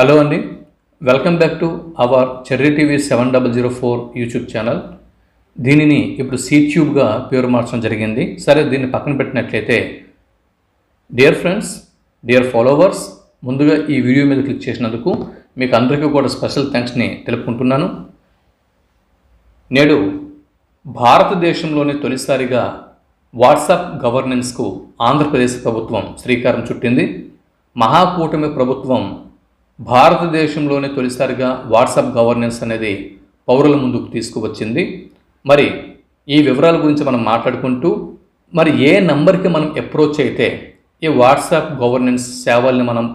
Hello అండి. Welcome back to our cherry TV seven double zero four YouTube channel. దీనిని ఇప్పుడు సీట్యూబ్గా పేరు మార్చడం జరిగింది. సరే దీన్ని పక్కన పెట్టినట్లయితే డియర్ ఫ్రెండ్స్ డియర్ ఫాలోవర్స్ ముందుగా ఈ వీడియో మీద క్లిక్ చేసినందుకు మీకు అందరికీ కూడా స్పెషల్ థ్యాంక్స్ని తెలుపుకుంటున్నాను. నేడు భారతదేశంలోనే తొలిసారిగా వాట్సాప్ గవర్నెన్స్కు ఆంధ్రప్రదేశ్ ప్రభుత్వం శ్రీకారం చుట్టింది. మహాకూటమి ప్రభుత్వం భారతదేశంలోనే తొలిసారిగా వాట్సాప్ గవర్నెన్స్ అనేది పౌరుల ముందుకు తీసుకువచ్చింది. మరి ఈ వివరాల గురించి మనం మాట్లాడుకుంటూ మరి ఏ నంబర్కి మనం అప్రోచ్ అయితే ఈ వాట్సాప్ గవర్నెన్స్ సేవల్ని మనం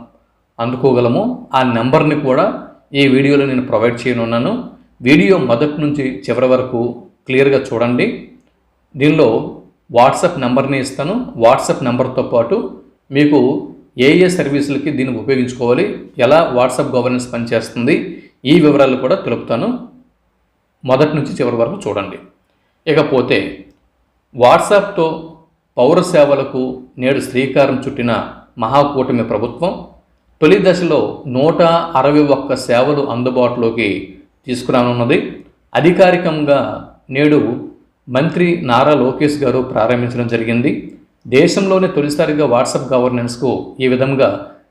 అందుకోగలమో ఆ నెంబర్ని కూడా ఈ వీడియోలో నేను ప్రొవైడ్ చేయనున్నాను. వీడియో మొదటి నుంచి చివరి వరకు క్లియర్గా చూడండి. దీనిలో వాట్సాప్ నెంబర్ని ఇస్తాను. వాట్సాప్ నెంబర్తో పాటు మీకు ఏ ఏ సర్వీసులకి దీన్ని ఉపయోగించుకోవాలి ఎలా వాట్సాప్ గవర్నెన్స్ పనిచేస్తుంది ఈ వివరాలు కూడా తెలుపుతాను. మొదటి నుంచి చివరి వరకు చూడండి. ఇకపోతే వాట్సాప్తో పౌర సేవలకు నేడు శ్రీకారం చుట్టిన మహాకూటమి ప్రభుత్వం తొలి దశలో నూట అరవై ఒక్క సేవలు అందుబాటులోకి తీసుకురానున్నది. అధికారికంగా నేడు మంత్రి నారా లోకేష్ గారు ప్రారంభించడం జరిగింది. దేశంలోనే తొలిసారిగా వాట్సాప్ గవర్నెన్స్కు ఈ విధంగా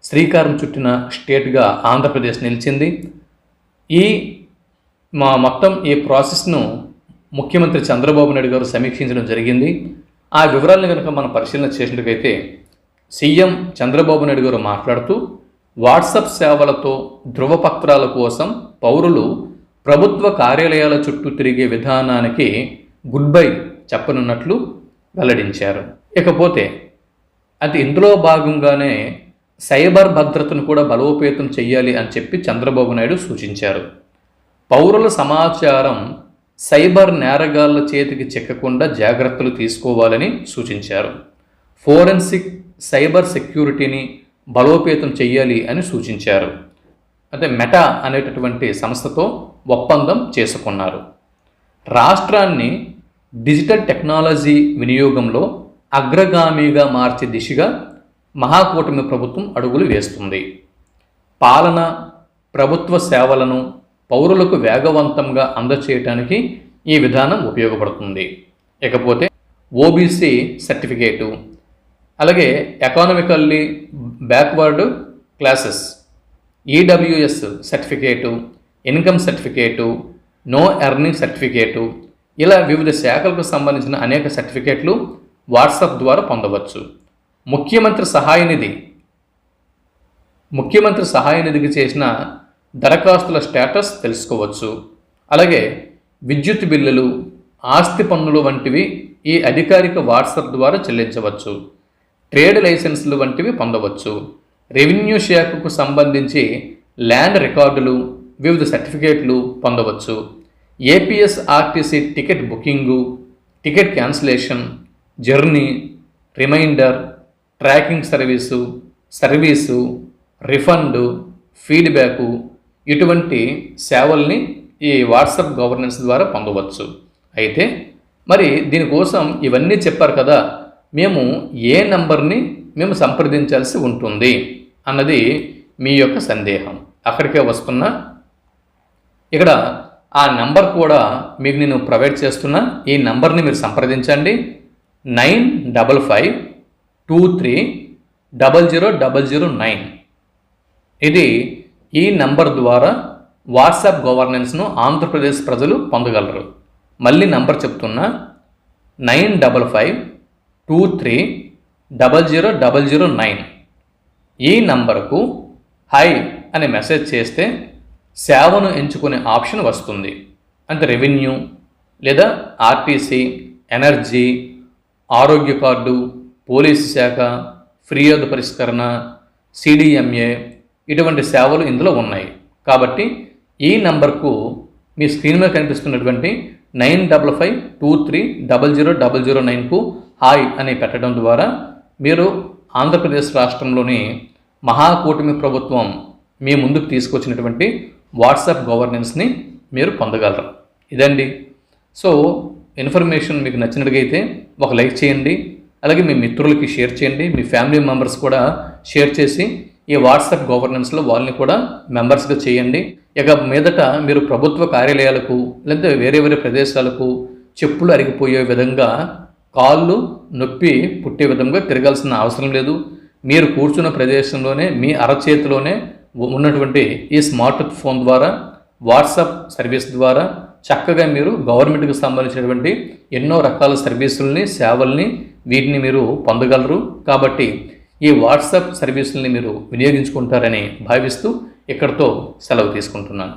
శ్రీకారం చుట్టిన స్టేట్గా ఆంధ్రప్రదేశ్ నిలిచింది. ఈ మా మొత్తం ఈ ప్రాసెస్ను ముఖ్యమంత్రి చంద్రబాబు నాయుడు గారు సమీక్షించడం జరిగింది. ఆ వివరాలను కనుక మనం పరిశీలన చేసినట్లయితే సీఎం చంద్రబాబు నాయుడు గారు మాట్లాడుతూ వాట్సాప్ సేవలతో ధృవపత్రాల కోసం పౌరులు ప్రభుత్వ కార్యాలయాల చుట్టూ తిరిగే విధానానికి గుడ్ బై చెప్పనున్నట్లు వెల్లడించారు. ఇకపోతే అది ఇందులో భాగంగానే సైబర్ భద్రతను కూడా బలోపేతం చేయాలి అని చెప్పి చంద్రబాబు నాయుడు సూచించారు. పౌరుల సమాచారం సైబర్ నేరగాళ్ళ చేతికి చిక్కకుండా జాగ్రత్తలు తీసుకోవాలని సూచించారు. ఫోరెన్సిక్ సైబర్ సెక్యూరిటీని బలోపేతం చేయాలి అని సూచించారు. అయితే మెటా అనేటటువంటి సంస్థతో ఒప్పందం చేసుకున్నారు. రాష్ట్రాన్ని డిజిటల్ టెక్నాలజీ వినియోగంలో అగ్రగామిగా మార్చే దిశగా మహాకూటమి ప్రభుత్వం అడుగులు వేస్తుంది. పాలన ప్రభుత్వ సేవలను పౌరులకు వేగవంతంగా అందచేయటానికి ఈ విధానం ఉపయోగపడుతుంది. ఇకపోతే ఓబీసీ సర్టిఫికేటు అలాగే economically backward classes EWS certificate income certificate no earning certificate ఇలా వివిధ శాఖలకు సంబంధించిన అనేక సర్టిఫికేట్లు వాట్సాప్ ద్వారా పొందవచ్చు. ముఖ్యమంత్రి సహాయ నిధి. ముఖ్యమంత్రి సహాయ నిధికి చేసిన దరఖాస్తుల స్టేటస్ తెలుసుకోవచ్చు. అలాగే విద్యుత్ బిల్లులు ఆస్తి పన్నులు వంటివి ఈ అధికారిక వాట్సాప్ ద్వారా చెల్లించవచ్చు. ట్రేడ్ లైసెన్సులు వంటివి పొందవచ్చు. రెవెన్యూ శాఖకు సంబంధించి ల్యాండ్ రికార్డులు వివిధ సర్టిఫికేట్లు పొందవచ్చు. APS RTC ticket booking ticket cancellation journey reminder tracking service service refund feedback ఇటువంటి సేవల్ని ఈ వాట్సాప్ గవర్నెన్స్ ద్వారా పొందవచ్చు. అయితే మరి దీనికోసం ఇవన్నీ చెప్పారు కదా మేము ఏ నంబర్ని మేము సంప్రదించాల్సి ఉంటుంది అన్నది మీ యొక్క సందేహం. అక్కడికే వస్తున్నా. ఇక్కడ ఆ నంబర్ కూడా మీకు నేను ప్రొవైడ్ చేస్తున్నా. ఈ నంబర్ని మీరు సంప్రదించండి. Nine double five two three double zero double zero nine. ఇది ఈ నంబర్ ద్వారా వాట్సాప్ గవర్నెన్స్ను ఆంధ్రప్రదేశ్ ప్రజలు పొందగలరు. మళ్ళీ నంబర్ చెప్తున్నా nine double five two three double zero double zero nine. ఈ నంబర్కు హై అనే మెసేజ్ చేస్తే సేవను ఎంచుకునే ఆప్షన్ వస్తుంది. అంటే రెవెన్యూ లేదా ఆర్టీసీ ఎనర్జీ ఆరోగ్య కార్డు పోలీసు శాఖ ఫిర్యాదు పరిష్కరణ సిడిఎంఏ ఇటువంటి సేవలు ఇందులో ఉన్నాయి. కాబట్టి ఈ నంబర్కు మీ స్క్రీన్ మీద కనిపిస్తున్నటువంటి nine double five two three double zero double zero నైన్కు hi అని పెట్టడం ద్వారా మీరు ఆంధ్రప్రదేశ్ రాష్ట్రంలోని మహాకూటమి ప్రభుత్వం మీ ముందుకు తీసుకొచ్చినటువంటి వాట్సాప్ గవర్నెన్స్ని మీరు పొందగలరు. ఇదండి. సో ఇన్ఫర్మేషన్ మీకు నచ్చినట్టుగైతే ఒక లైక్ చేయండి. అలాగే మీ మిత్రులకి షేర్ చేయండి. మీ ఫ్యామిలీ మెంబర్స్ కూడా షేర్ చేసి ఈ వాట్సాప్ గవర్నెన్స్లో వాళ్ళని కూడా మెంబర్స్గా చేయండి. ఇక మీదట మీరు ప్రభుత్వ కార్యాలయాలకు లేదా వేరే వేరే ప్రదేశాలకు చెప్పులు అరిగిపోయే విధంగా కాళ్ళు నొప్పి పుట్టే విధంగా తిరగాల్సిన అవసరం లేదు. మీరు కూర్చున్న ప్రదేశంలోనే మీ అరచేతిలోనే ఉన్నటువంటి ఈ స్మార్ట్ ఫోన్ ద్వారా వాట్సాప్ సర్వీస్ ద్వారా చక్కగా మీరు గవర్నమెంట్కి సంబంధించినటువంటి ఎన్నో రకాల సర్వీసుల్ని సేవల్ని వీటిని మీరు పొందగలరు. కాబట్టి ఈ వాట్సాప్ సర్వీసుల్ని మీరు వినియోగించుకుంటారని భావిస్తూ ఇక్కడితో సెలవు తీసుకుంటున్నాను.